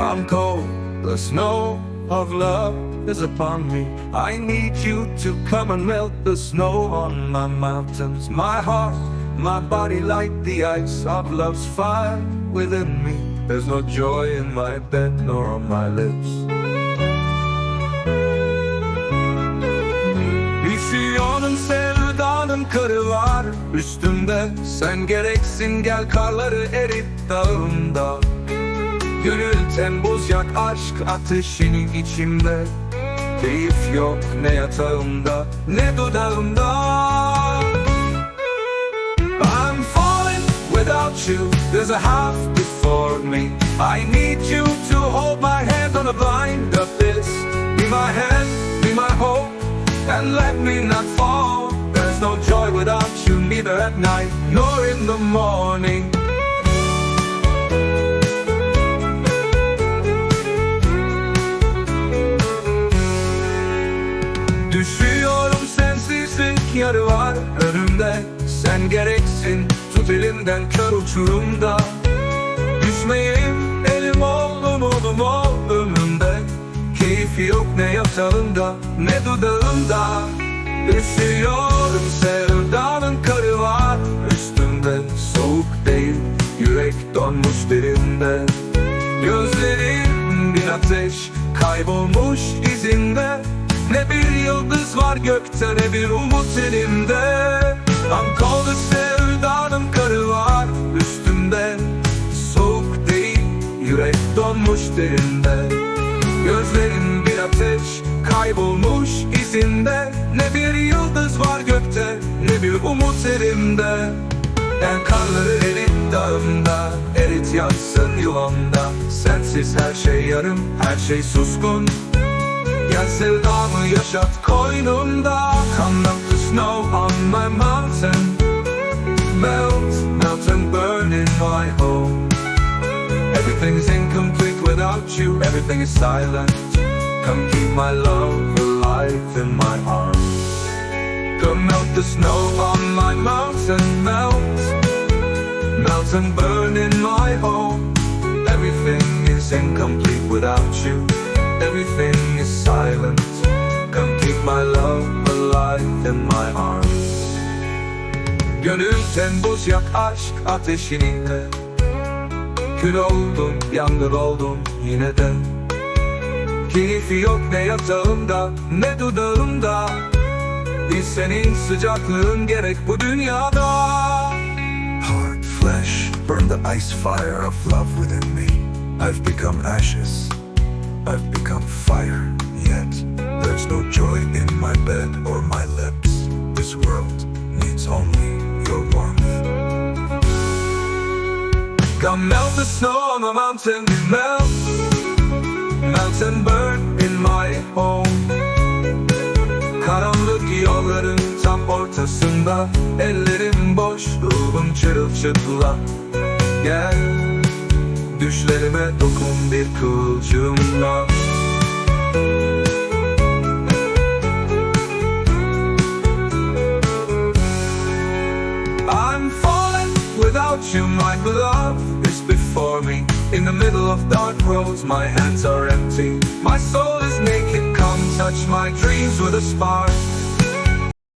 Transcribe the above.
I'm cold, the snow of love is upon me. I need you to come and melt the snow on my mountains. My heart, my body, like the ice of love's fire within me. There's no joy in my bed nor on my lips. Üşüyorum sevdanın karı var üstümde Sen gereksin gel karları erit dağımda Gönül tembuz yak aşk ateşinin içimde. Keyif yok ne yatağımda ne dudağımda. I'm falling without you There's a half before me. I need you to hold my hand on the blind abyss. Be my hand, be my hope And let me not fall. There's no joy without you Neither at night nor in the morning yarı var önümde. Sen gereksin tut elimden kör uçurumda. Düşmeyeyim elim oldum oldum ol ömrümde Keyfi yok ne yatağında ne dudağında. Üşüyorum sevdanın karı var üstümde Soğuk değil yürek donmuş derinde. Gözlerim bir ateş kaybolmuş izinde Ne bir yıldız var gökte ne bir umut elimde I'm cold sevdanın karı var üstümde Soğuk değil yürek donmuş derinde. Gözlerim bir ateş kaybolmuş izinde. Ne bir yıldız var gökte ne bir umut elimde En karları erit dağımda Erit yatsın yuvamda. Sensiz her şey yarım her şey suskun Gel sevdamı yaşat koynumda Come melt the snow on my mountain. Melt, melt and burn in my home. Everything is incomplete without you. Everything is silent. Come keep my love alive in my arms. Come melt the snow on my mountain. Melt, melt and burn in my home. Everything is incomplete without you Everything is silent. Come keep my love alive in my arms. Gönül tembuz yak aşk ateşininde Kül oldum, yangın oldum yine de. Keyfi yok ne yatağımda ne dudağımda. Bir senin sıcaklığın gerek bu dünyada. Hard flesh, burn the ice fire of love within me. I've become ashes, I've become fire, yet there's no joy in my bed or my lips. This world needs only your warmth. Come melt the snow on the mountain Melt, melt and burn in my home. Karanlık yolların tam ortasında Ellerim boş, ruhum çırılçıplak Gel, düşlerime dokun bir kılcımla I'm falling without you, my love is before me. In the middle of dark roads, my hands are empty. My soul is naked, come touch my dreams with a spark.